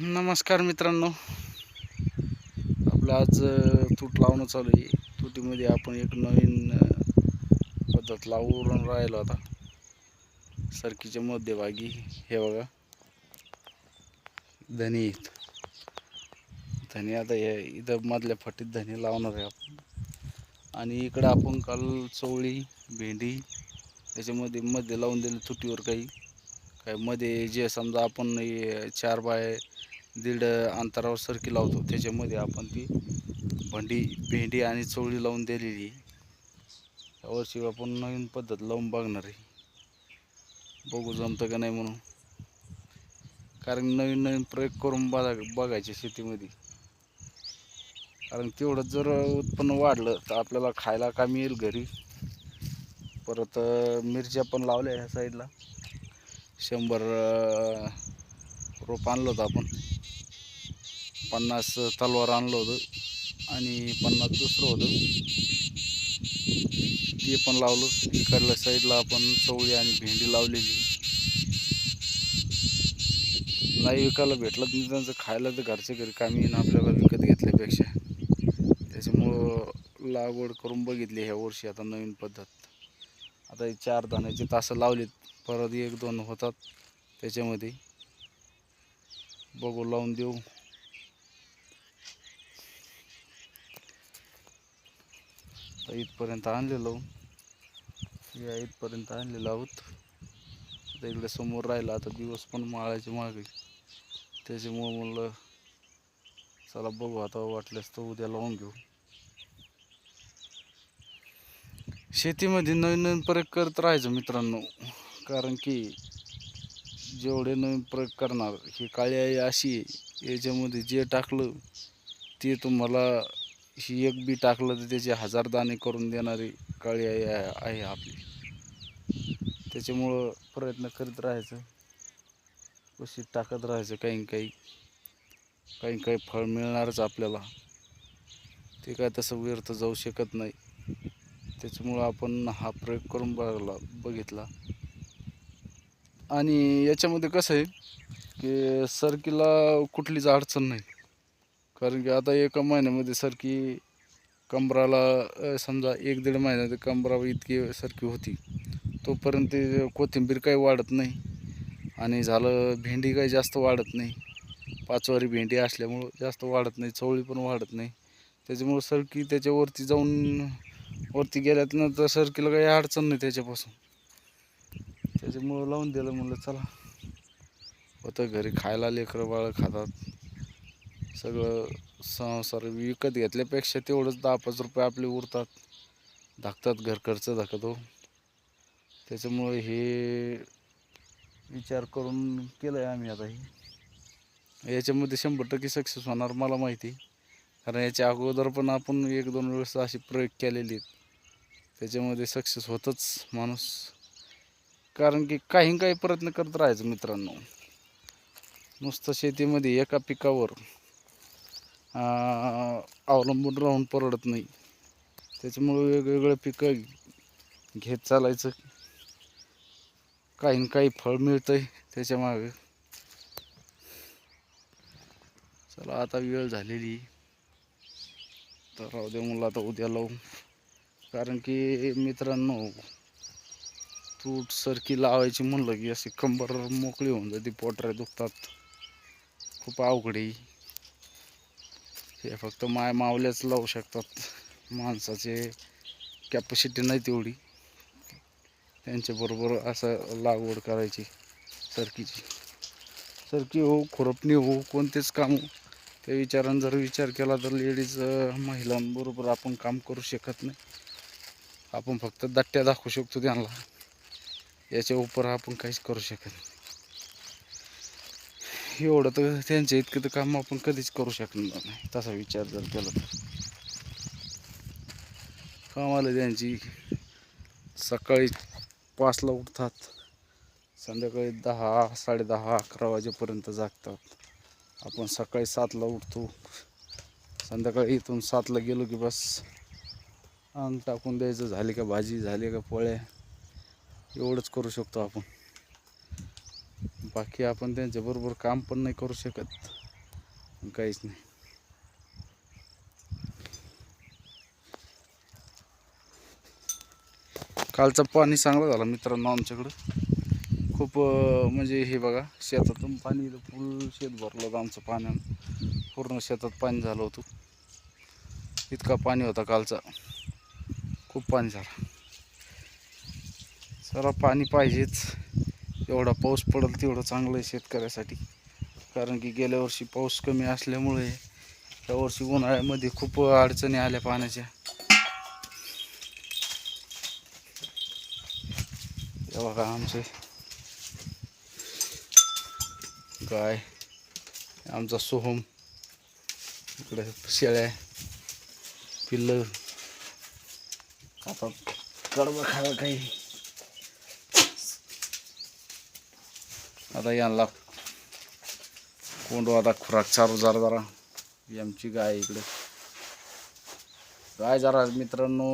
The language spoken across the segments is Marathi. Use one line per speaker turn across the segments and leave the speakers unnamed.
नमस्कार मित्रांनो. आपलं आज तूट लावणं चालू आहे. तुटीमध्ये आपण एक नवीन पद्धत लावून राहिलो आता. सरकीच्या मध्यभागी. हे बघा. धनी. आहेत धनी आता हे इथं मधल्या फटीत धनी लावणार आहे आपण. आणि इकडं आपण काल चवळी भेंडी याच्यामध्ये मध्ये लावून दिली तुटीवर काही. काय मध्ये जे समजा आपण चार बाय दीड अंतरावर सरकी लावतो. त्याच्यामध्ये आपण ती भंडी भेंडी आणि चवळी लावून दिलेली यावर्षी आपण नवीन पद्धत लावून बघणार आहे. बघू जमतं का नाही म्हणून. कारण नवीन नवीन प्रयोग करून बघा बघायचे शेतीमध्ये. कारण तेवढं जर उत्पन्न वाढलं तर आपल्याला खायला कामी येईल घरी. परत मिरच्या पण लावल्या ह्या साईडला. शंभर रोप आणलं होतं आपण. पन्नास तलवार आणलं होतं आणि पन्नास दुसरं होतं. ते पण लावलं. इकडल्या साईडला आपण चवळी आणि भेंडी लावलेली. नाही विकायला भेटलं तर त्यांचं खायला तर घरच्या घरी कामी येईन आपल्याला विकत घेतल्यापेक्षा. त्याच्यामुळं लागवड करून बघितली ह्या वर्षी आता नवीन पद्धत. आता हे चार दाण्याचे तासं लावलेत. परत एक दोन होतात त्याच्यामध्ये. बघू लावून देऊ. आता इथपर्यंत आणलेलो. या इथपर्यंत आणलेलो आहोत आता इकडे समोर राहिला आता दिवस पण माळायचे मागे. त्याच्यामुळं म्हणलं चला बघू आता वाटल्यास तर उद्या लावून घेऊ. शेतीमध्ये नवीन नवीन प्रयोग करत राहायचं मित्रांनो. कारण की जेवढे नवीन प्रयोग करणार ही काळी आई अशी याच्यामध्ये जे टाकलं ते तुम्हाला ही एक बी टाकलं तर त्याचे हजार दाणे करून देणारी काळी आई आहे आपली. त्याच्यामुळं प्रयत्न करीत राहायचं. कशी टाकत राहायचं काही काही. काही काही फळ मिळणारच आपल्याला. ते काय तसं व्यर्थ जाऊ शकत नाही. त्याच्यामुळं आपण हा प्रयोग करून बघला बघितला. आणि याच्यामध्ये कसं आहे की सरकीला कुठलीच अडचण नाही. कारण की आता एका महिन्यामध्ये सरकी कंबराला समजा एक दीड महिन्यात कंबरा इतकी सरकी होती. तोपर्यंत ते कोथिंबीर काही वाढत नाही आणि झालं भेंडी काही जास्त वाढत नाही. पाचवारी भेंडी असल्यामुळं जास्त वाढत नाही चवळी पण वाढत नाही. त्याच्यामुळं सरकी त्याच्यावरती जाऊन वरती गेल्यात ना तर सरकीला काही अडचण नाही त्याच्यापासून. त्याच्यामुळं लावून दिलं म्हणलं चला. होतं घरी खायला लेकरं बाळं खातात. सगळं संसार विकत घेतल्यापेक्षा तेवढंच दहा पाच रुपये आपले उरतात. धाकतात घर खर्च धाकतो हो. त्याच्यामुळे हे विचार करून केलं आहे आम्ही आता हे. याच्यामध्ये शंभर टक्के सक्सेस होणार मला माहिती. कारण याच्या अगोदर पण आपण एक दोन वेळेस असे प्रयोग केलेले आहेत. त्याच्यामध्ये सक्सेस होतच माणूस. कारण की काही काही प्रयत्न करत राहायचं मित्रांनो. नुसतं शेतीमध्ये एका पिकावर. अवलंबून राहून परवडत नाही. त्याच्यामुळं वेगवेगळं पिकं घेत चालायचं. काही ना काही फळ मिळतंय आहे मागे चला आता वेळ झालेली. तर राहू दे मला आता उद्या लावू. कारण की मित्रांनो तूट सरकी लावायची म्हणलं की अशी कंबर मोकळी होऊन जाते पोटऱ्या दुखतात. खूप अवघड आहे. हे फक्त माय मावल्याच लावू शकतात. माणसाचे कॅपॅसिटी नाही तेवढी. त्यांच्याबरोबर असं लागवड करायची सरकीची. सरकी हो खुरपणी हो कोणतेच काम हो. त्या विचारानं जर विचार केला तर लेडीज महिलांबरोबर आपण काम करू शकत नाही. आपण फक्त दट्ट्या दाखवू शकतो त्यांना. याच्या उपर आपण काहीच करू शकत नाही. एवढं तर त्यांच्या इतकं तर काम आपण कधीच करू शकणार नाही. तसा विचार जर केला तर. कामाला त्यांची सकाळी पाचला उठतात. संध्याकाळी दहा साडेदहा अकरा वाजेपर्यंत जागतात. आपण सकाळी सातला उठतो. संध्याकाळी इथून सातला गेलो की बस. अंग टाकून द्यायचं. झाली का भाजी? झाली का पोळ्या? एवढंच करू शकतो आपण. बाकी आपण त्यांच्याबरोबर काम पण नाही करू शकत. काहीच नाही. कालचं पाणी चांगलं झालं मित्रांनो आमच्याकडं. खूप म्हणजे हे बघा शेतातून पाणी फुल शेत भरलं होतं आमचं पाण्यानं. पूर्ण शेतात पाणी झालं होतं. इतका पाणी होता कालचा. खूप पाणी झालं. जरा पाणी पाहिजेच. एवढा पाऊस पडेल तेवढं चांगलं आहे शेतकऱ्यासाठी. कारण की गेल्या वर्षी पाऊस कमी असल्यामुळे या वर्षी उन्हाळ्यामध्ये खूप अडचणी आल्या पाण्याच्या. बघा आमचे गाय आमचा सोहम इकडे शेळ्या पिल्लं. आता कडबं खायला काही आता यांना कोंडू आता खुराक चारू जरा जरा. ही आमची गाय इकडे. गाय जरा मित्रांनो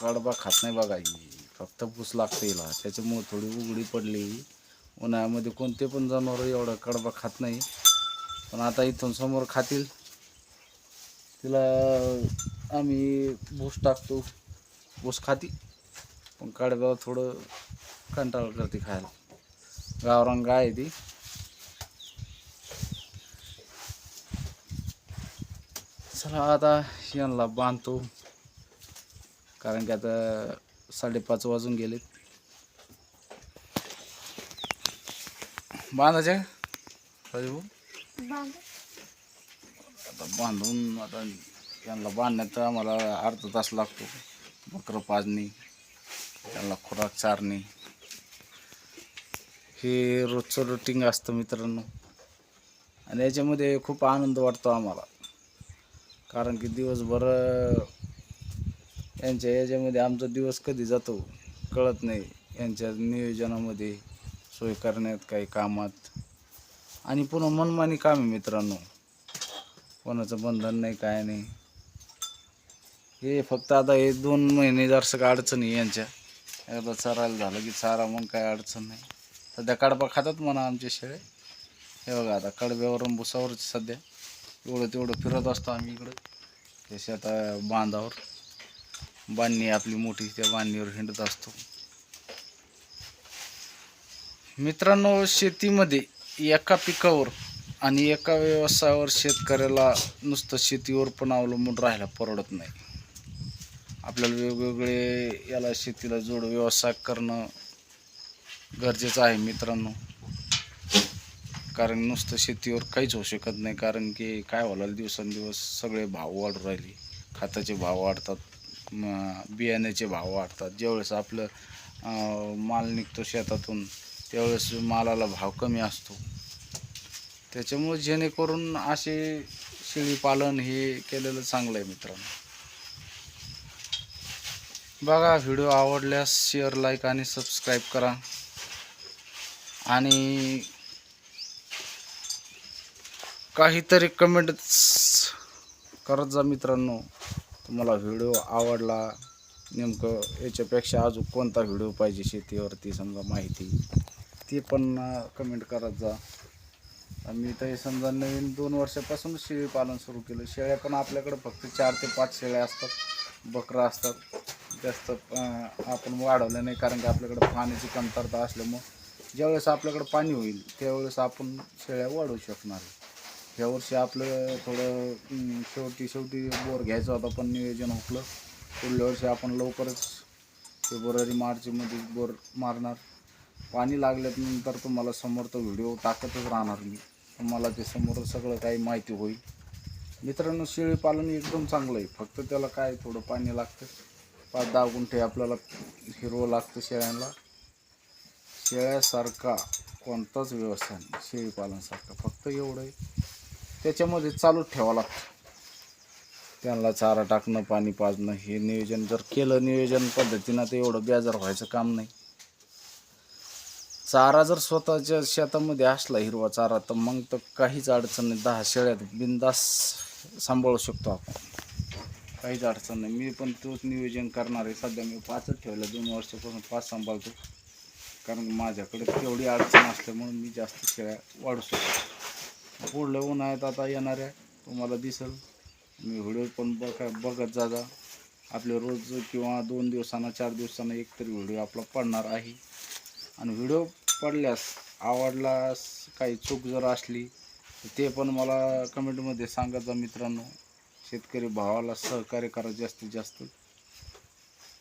काडबा खात नाही बघा ही. फक्त पूस लागते हिला. त्याच्यामुळे थोडी उघडी पडली उन्हाळ्यामध्ये कोणते पण जनावर एवढा कडबा खात नाही. पण आता इथून समोर खातील. तिला आम्ही भूस टाकतो. भूस खाती. पण कडब्यावर थोडं कंटाळ करते खायला. गावरान गाय आहे ती. चला आता यांना बांधतो. कारण की आता साडेपाच वाजून गेलेत. बांधायचे राजू आता बांधून आता यांना बांधण्यात आम्हाला अर्धा तास लागतो. बकरं पाजणी त्यांना खुराक चारणे. हे रोजचं रुटीन असतं मित्रांनो. आणि याच्यामध्ये खूप आनंद वाटतो आम्हाला. कारण की दिवसभर यांच्या याच्यामध्ये आमचा दिवस कधी जातो कळत नाही. यांच्या नियोजनामध्ये सोय करण्यात काही कामात. आणि पुन्हा मनमानी काम आहे मित्रांनो. कोणाचं बंधन नाही काय नाही. हे फक्त आता हे दोन महिने जरसं अडचण आहे यांच्या. एकदा चारायला झालं की चारा मग काय अडचण नाही. सध्या कडबा खातात म्हणा आमचे शेळे हे बघा आता कडब्यावरून भुसावर सध्या एवढं तेवढं फिरत असतो आम्ही इकडं. त्याशी आता बांधावर. बांधणी आपली मोठी त्या बांधणीवर हिंडत असतो. मित्रांनो शेतीमध्ये एका पिकावर आणि एका व्यवसायावर शेतकऱ्याला नुसतं शेतीवर पण अवलंबून राहायला परवडत नाही. आपल्याला वेगवेगळे याला शेतीला जोड व्यवसाय करणं गरजेचं आहे मित्रांनो. कारण नुसतं शेतीवर काहीच होऊ शकत नाही. कारण की काय व्हायला दिवसेंदिवस सगळे भाव वाढू राहिले. खताचे भाव वाढतात बियाण्याचे भाव वाढतात. ज्यावेळेस आपलं माल निघतो शेतातून त्यावेळेस मालाला भाव कमी असतो. त्याच्यामुळे जेणेकरून असे शेळीपालन हे केलेलं चांगलं आहे मित्रांनो. बघा व्हिडिओ आवडल्यास शेअर लाईक आणि सबस्क्राईब करा. आणि काहीतरी कमेंट्स करत जा मित्रांनो. तुम्हाला व्हिडिओ आवडला नेमकं याच्यापेक्षा अजून कोणता व्हिडिओ पाहिजे शेतीवरती समजा माहिती ती पण कमेंट करत जा. मी तर हे समजा नवीन दोन वर्षापासून शेळी पालन सुरू केलं. शेळ्या पण आपल्याकडं फक्त चार ते पाच शेळ्या असतात बकरं असतात. जास्त आपण वाढवलं नाही कारण की आपल्याकडं पाण्याची कमतरता असल्यामुळं. ज्यावेळेस आपल्याकडं पाणी होईल त्यावेळेस आपण शेळ्या वाढवू शकणार. ह्या यावर्षी आपलं थोडं शेवटी शेवटी बोर घ्यायचा होता पण नियोजन हुकलं. पुढल्या वर्षी आपण लवकरच फेब्रुवारी मार्चमध्ये बोर मारणार. पाणी लागल्यानंतर तुम्हाला समोर तो व्हिडिओ टाकतच राहणार मी. तुम्हाला ते समोर सगळं काही माहिती होईल. मित्रांनो शेळीपालन एकदम चांगलं आहे. फक्त त्याला काय थोडं पाणी लागतं. पाच दहा गुंठे आपल्याला हिरवं लागतं शेळ्यांना. शेळ्यासारखा कोणताच व्यवसाय नाही. शेळीपालनसारखा फक्त एवढं आहे. त्याच्यामध्ये चालूच ठेवावं लागतं. त्यांना चारा टाकणं पाणी पाजणं हे नियोजन जर केलं नियोजन पद्धतीनं तर एवढं बेजार व्हायचं काम नाही. चारा जर स्वतःच्या शेतामध्ये असला हिरवा चारा तर मग तर काहीच अडचण नाही. दहा शेळ्यात बिंदास सांभाळू शकतो आपण. काहीच अडचण नाही. मी पण तोच नियोजन करणार आहे. सध्या मी पाचच ठेवलं. दोन वर्षापासून पाच सांभाळतो. कारण माझ्याकडे तेवढी अडचण असल्यामुळे मी जास्त शेळ्या वाढू शकतो पुढल्या उन्हाळ्यात आता येणाऱ्या तुम्हाला दिसेल. मी व्हिडिओ पण बघा बघत जागा आपले रोज किंवा दोन दिवसांना चार दिवसांना एक तरी व्हिडिओ आपला पडणार आहे. आणि व्हिडिओ पडल्यास आवडलास काही चूक जर असली तर ते पण मला कमेंटमध्ये सांगत जा मित्रांनो. शेतकरी भावाला सहकार्य करा जास्तीत जास्त.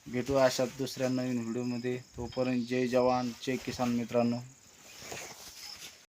भेटू अशात दुसऱ्या नवीन व्हिडिओमध्ये. तोपर्यंत जय जवान जय किसान मित्रांनो.